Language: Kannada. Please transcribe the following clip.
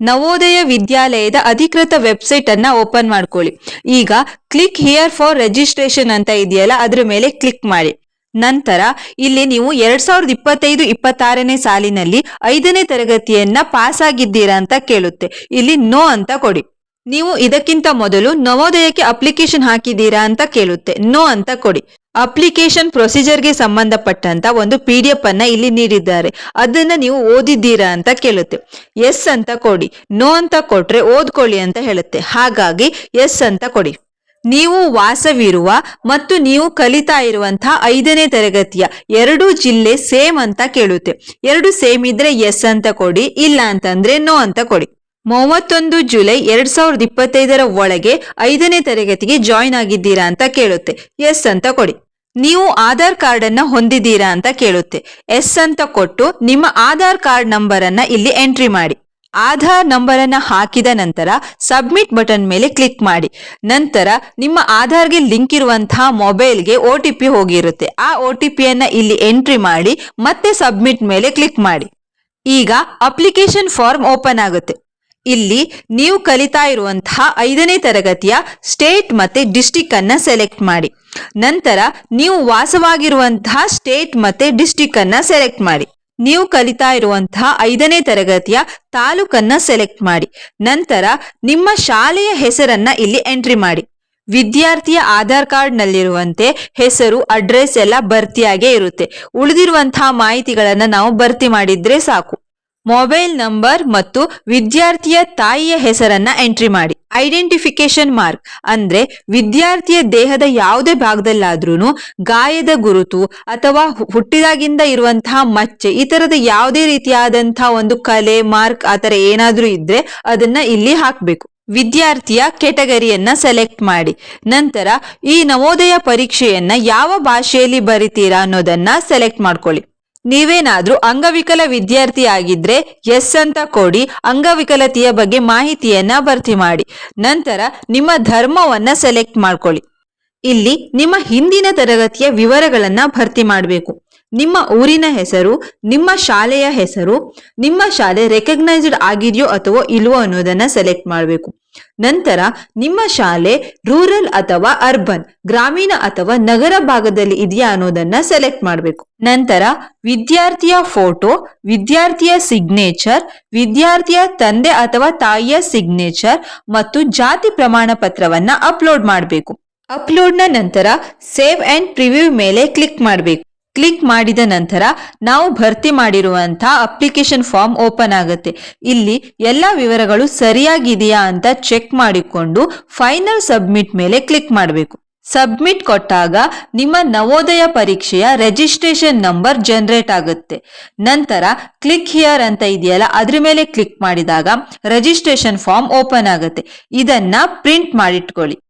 ನವೋದಯ ವಿದ್ಯಾಲಯದ ಅಧಿಕೃತ ವೆಬ್ಸೈಟ್ ಅನ್ನ ಓಪನ್ ಮಾಡ್ಕೊಳ್ಳಿ. ಈಗ ಕ್ಲಿಕ್ ಹಿಯರ್ ಫಾರ್ ರಿಜಿಸ್ಟ್ರೇಷನ್ ಅಂತ ಇದೆಯಲ್ಲ, ಅದ್ರ ಮೇಲೆ ಕ್ಲಿಕ್ ಮಾಡಿ. ನಂತರ ಇಲ್ಲಿ ನೀವು ಎರಡ್ ಸಾವಿರದ ಇಪ್ಪತ್ತೈದು, ಇಪ್ಪತ್ತಾರನೇ ಸಾಲಿನಲ್ಲಿ ಐದನೇ ತರಗತಿಯನ್ನ ಪಾಸ್ ಆಗಿದ್ದೀರಾ ಅಂತ ಕೇಳುತ್ತೆ. ಇಲ್ಲಿ ನೋ ಅಂತ ಕೊಡಿ. ನೀವು ಇದಕ್ಕಿಂತ ಮೊದಲು ನವೋದಯಕ್ಕೆ ಅಪ್ಲಿಕೇಶನ್ ಹಾಕಿದ್ದೀರಾ ಅಂತ ಕೇಳುತ್ತೆ. ನೋ ಅಂತ ಕೊಡಿ. ಅಪ್ಲಿಕೇಶನ್ ಪ್ರೊಸೀಜರ್ಗೆ ಸಂಬಂಧಪಟ್ಟಂತ ಒಂದು ಪಿ ಡಿ ಎಫ್ ಅನ್ನ ಇಲ್ಲಿ ನೀಡಿದ್ದಾರೆ. ಅದನ್ನ ನೀವು ಓದಿದ್ದೀರಾ ಅಂತ ಕೇಳುತ್ತೆ. ಎಸ್ ಅಂತ ಕೊಡಿ, ನೋ ಅಂತ ಕೊಟ್ರೆ ಓದ್ಕೊಳ್ಳಿ ಅಂತ ಹೇಳುತ್ತೆ. ಹಾಗಾಗಿ ಎಸ್ ಅಂತ ಕೊಡಿ. ನೀವು ವಾಸವಿರುವ ಮತ್ತು ನೀವು ಕಲಿತಾ ಇರುವಂತಹ ಐದನೇ ತರಗತಿಯ ಎರಡು ಜಿಲ್ಲೆ ಸೇಮ್ ಅಂತ ಕೇಳುತ್ತೆ. ಎರಡು ಸೇಮ್ ಇದ್ರೆ ಎಸ್ ಅಂತ ಕೊಡಿ, ಇಲ್ಲ ಅಂತಂದ್ರೆ ನೋ ಅಂತ ಕೊಡಿ. ಮೂವತ್ತೊಂದು ಜುಲೈ ಎರಡ್ ಸಾವಿರದ ಇಪ್ಪತ್ತೈದರ ಒಳಗೆ ಐದನೇ ತರಗತಿಗೆ ಜಾಯಿನ್ ಆಗಿದ್ದೀರಾ ಅಂತ ಕೇಳುತ್ತೆ. ಎಸ್ ಅಂತ ಕೊಡಿ. ನೀವು ಆಧಾರ್ ಕಾರ್ಡ್ ಅನ್ನ ಹೊಂದಿದ್ದೀರಾ ಅಂತ ಕೇಳುತ್ತೆ. ಎಸ್ ಅಂತ ಕೊಟ್ಟು ನಿಮ್ಮ ಆಧಾರ್ ಕಾರ್ಡ್ ನಂಬರ್ ಅನ್ನ ಇಲ್ಲಿ ಎಂಟ್ರಿ ಮಾಡಿ. ಆಧಾರ್ ನಂಬರ್ ಅನ್ನ ಹಾಕಿದ ನಂತರ ಸಬ್ಮಿಟ್ ಬಟನ್ ಮೇಲೆ ಕ್ಲಿಕ್ ಮಾಡಿ. ನಂತರ ನಿಮ್ಮ ಆಧಾರ್ಗೆ ಲಿಂಕ್ ಇರುವಂತಹ ಮೊಬೈಲ್ಗೆ ಒ ಟಿ ಪಿ ಹೋಗಿರುತ್ತೆ. ಆ ಒ ಟಿ ಪಿಯನ್ನು ಇಲ್ಲಿ ಎಂಟ್ರಿ ಮಾಡಿ ಮತ್ತೆ ಸಬ್ಮಿಟ್ ಮೇಲೆ ಕ್ಲಿಕ್ ಮಾಡಿ. ಈಗ ಅಪ್ಲಿಕೇಶನ್ ಫಾರ್ಮ್ ಓಪನ್ ಆಗುತ್ತೆ. ಇಲ್ಲಿ ನೀವು ಕಲಿತಾ ಇರುವಂತಹ ಐದನೇ ತರಗತಿಯ ಸ್ಟೇಟ್ ಮತ್ತೆ ಡಿಸ್ಟಿಕ್ ಅನ್ನ ಸೆಲೆಕ್ಟ್ ಮಾಡಿ. ನಂತರ ನೀವು ವಾಸವಾಗಿರುವಂತಹ ಸ್ಟೇಟ್ ಮತ್ತೆ ಡಿಸ್ಟಿಕ್ ಅನ್ನ ಸೆಲೆಕ್ಟ್ ಮಾಡಿ. ನೀವು ಕಲಿತಾ ಇರುವಂತಹ ಐದನೇ ತರಗತಿಯ ತಾಲೂಕನ್ನ ಸೆಲೆಕ್ಟ್ ಮಾಡಿ. ನಂತರ ನಿಮ್ಮ ಶಾಲೆಯ ಹೆಸರನ್ನ ಇಲ್ಲಿ ಎಂಟ್ರಿ ಮಾಡಿ. ವಿದ್ಯಾರ್ಥಿಯ ಆಧಾರ್ ಕಾರ್ಡ್ ನಲ್ಲಿರುವಂತೆ ಹೆಸರು, ಅಡ್ರೆಸ್ ಎಲ್ಲ ಭರ್ತಿಯಾಗೇ ಇರುತ್ತೆ. ಉಳಿದಿರುವಂತಹ ಮಾಹಿತಿಗಳನ್ನ ನಾವು ಭರ್ತಿ ಮಾಡಿದ್ರೆ ಸಾಕು. ಮೊಬೈಲ್ ನಂಬರ್ ಮತ್ತು ವಿದ್ಯಾರ್ಥಿಯ ತಾಯಿಯ ಹೆಸರನ್ನ ಎಂಟ್ರಿ ಮಾಡಿ. ಐಡೆಂಟಿಫಿಕೇಶನ್ ಮಾರ್ಕ್ ಅಂದ್ರೆ ವಿದ್ಯಾರ್ಥಿಯ ದೇಹದ ಯಾವುದೇ ಭಾಗದಲ್ಲಾದ್ರೂ ಗಾಯದ ಗುರುತು ಅಥವಾ ಹುಟ್ಟಿದಾಗಿಂದ ಇರುವಂತಹ ಮಚ್ಚೆ, ಈ ತರದ ಯಾವುದೇ ರೀತಿಯಾದಂತಹ ಒಂದು ಕಲೆ, ಮಾರ್ಕ್ ಆತರ ಏನಾದ್ರೂ ಇದ್ರೆ ಅದನ್ನ ಇಲ್ಲಿ ಹಾಕ್ಬೇಕು. ವಿದ್ಯಾರ್ಥಿಯ ಕೆಟಗರಿಯನ್ನ ಸೆಲೆಕ್ಟ್ ಮಾಡಿ. ನಂತರ ಈ ನವೋದಯ ಪರೀಕ್ಷೆಯನ್ನ ಯಾವ ಭಾಷೆಯಲ್ಲಿ ಬರಿತೀರಾ ಅನ್ನೋದನ್ನ ಸೆಲೆಕ್ಟ್ ಮಾಡ್ಕೊಳ್ಳಿ. ನೀವೇನಾದ್ರೂ ಅಂಗವಿಕಲ ವಿದ್ಯಾರ್ಥಿ ಆಗಿದ್ರೆ ಎಸ್ ಅಂತ ಕೊಡಿ, ಅಂಗವಿಕಲತೆಯ ಬಗ್ಗೆ ಮಾಹಿತಿಯನ್ನ ಭರ್ತಿ ಮಾಡಿ. ನಂತರ ನಿಮ್ಮ ಧರ್ಮವನ್ನ ಸೆಲೆಕ್ಟ್ ಮಾಡ್ಕೊಳ್ಳಿ. ಇಲ್ಲಿ ನಿಮ್ಮ ಹಿಂದಿನ ತರಗತಿಯ ವಿವರಗಳನ್ನ ಭರ್ತಿ ಮಾಡಬೇಕು. ನಿಮ್ಮ ಊರಿನ ಹೆಸರು, ನಿಮ್ಮ ಶಾಲೆಯ ಹೆಸರು, ನಿಮ್ಮ ಶಾಲೆ ರೆಕಗ್ನೈಸ್ಡ್ ಆಗಿದೆಯೋ ಅಥವಾ ಇಲ್ವೋ ಅನ್ನೋದನ್ನ ಸೆಲೆಕ್ಟ್ ಮಾಡಬೇಕು. ನಂತರ ನಿಮ್ಮ ಶಾಲೆ ರೂರಲ್ ಅಥವಾ ಅರ್ಬನ್ ಗ್ರಾಮೀಣ ಅಥವಾ ನಗರ ಭಾಗದಲ್ಲಿ ಇದೆಯಾ ಅನ್ನೋದನ್ನ ಸೆಲೆಕ್ಟ್ ಮಾಡಬೇಕು. ನಂತರ ವಿದ್ಯಾರ್ಥಿಯ ಫೋಟೋ ವಿದ್ಯಾರ್ಥಿಯ ಸಿಗ್ನೇಚರ್ ವಿದ್ಯಾರ್ಥಿಯ ತಂದೆ ಅಥವಾ ತಾಯಿಯ ಸಿಗ್ನೇಚರ್ ಮತ್ತು ಜಾತಿ ಪ್ರಮಾಣ ಪತ್ರವನ್ನ ಅಪ್ಲೋಡ್ ಮಾಡಬೇಕು. ಅಪ್ಲೋಡ್ನ ನಂತರ ಸೇವ್ ಅಂಡ್ ಪ್ರಿವ್ಯೂ ಮೇಲೆ ಕ್ಲಿಕ್ ಮಾಡಬೇಕು. ಕ್ಲಿಕ್ ಮಾಡಿದ ನಂತರ ನಾವು ಭರ್ತಿ ಮಾಡಿರುವಂತಹ ಅಪ್ಲಿಕೇಶನ್ ಫಾರ್ಮ್ ಓಪನ್ ಆಗುತ್ತೆ. ಇಲ್ಲಿ ಎಲ್ಲ ವಿವರಗಳು ಸರಿಯಾಗಿದೆಯಾ ಅಂತ ಚೆಕ್ ಮಾಡಿಕೊಂಡು ಫೈನಲ್ ಸಬ್ಮಿಟ್ ಮೇಲೆ ಕ್ಲಿಕ್ ಮಾಡಬೇಕು. ಸಬ್ಮಿಟ್ ಕೊಟ್ಟಾಗ ನಿಮ್ಮ ನವೋದಯ ಪರೀಕ್ಷೆಯ ರಿಜಿಸ್ಟ್ರೇಷನ್ ನಂಬರ್ ಜನರೇಟ್ ಆಗುತ್ತೆ. ನಂತರ ಕ್ಲಿಕ್ ಹಿಯರ್ ಅಂತ ಇದೆಯಲ್ಲ, ಅದ್ರ ಮೇಲೆ ಕ್ಲಿಕ್ ಮಾಡಿದಾಗ ರಿಜಿಸ್ಟ್ರೇಷನ್ ಫಾರ್ಮ್ ಓಪನ್ ಆಗುತ್ತೆ. ಇದನ್ನ ಪ್ರಿಂಟ್ ಮಾಡಿಟ್ಕೊಳ್ಳಿ.